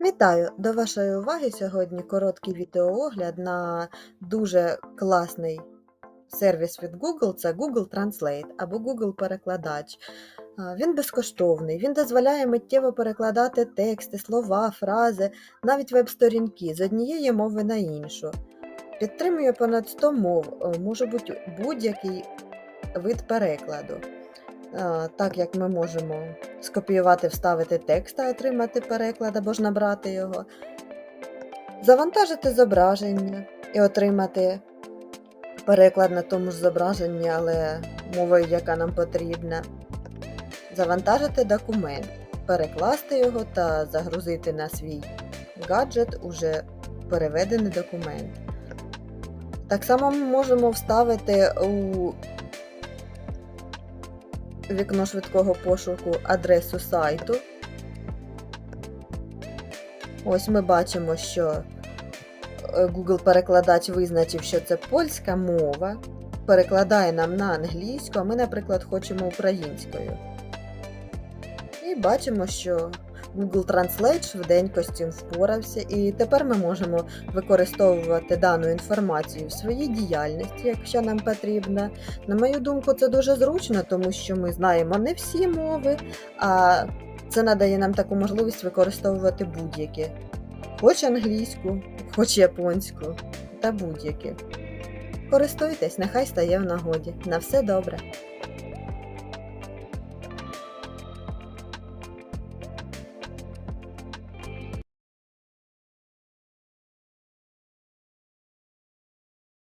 Вітаю! До вашої уваги сьогодні короткий відеоогляд на дуже класний сервіс від Google це Google Translate або Google Перекладач. Він безкоштовний, він дозволяє миттєво перекладати тексти, слова, фрази, навіть веб-сторінки з однієї мови на іншу. Підтримує понад 100 мов, може бути будь-який вид перекладу. А, Так як ми можемо скопіювати, вставити текст та отримати переклад або ж набрати його, завантажити зображення і отримати переклад на тому ж зображенні, але мовою, яка нам потрібна, завантажити документ, перекласти його та загрузити на свій гаджет уже переведений документ. Так само ми можемо вставити у вікно швидкого пошуку адресу сайту. Ось ми бачимо, що е, Google перекладач визначив, що це польська мова, перекладає нам на англійську, а ми, наприклад, хочемо українською. І бачимо, що Google Translate швиденько з цим впорався, і тепер ми можемо використовувати дану інформацію в своїй діяльності, якщо нам потрібно. На мою думку, це дуже зручно, тому що ми знаємо не всі мови, а це надає нам таку можливість використовувати будь-які. Хоч англійську, хоч японську та будь-які. Користуйтесь, нехай стає в нагоді. На все добре!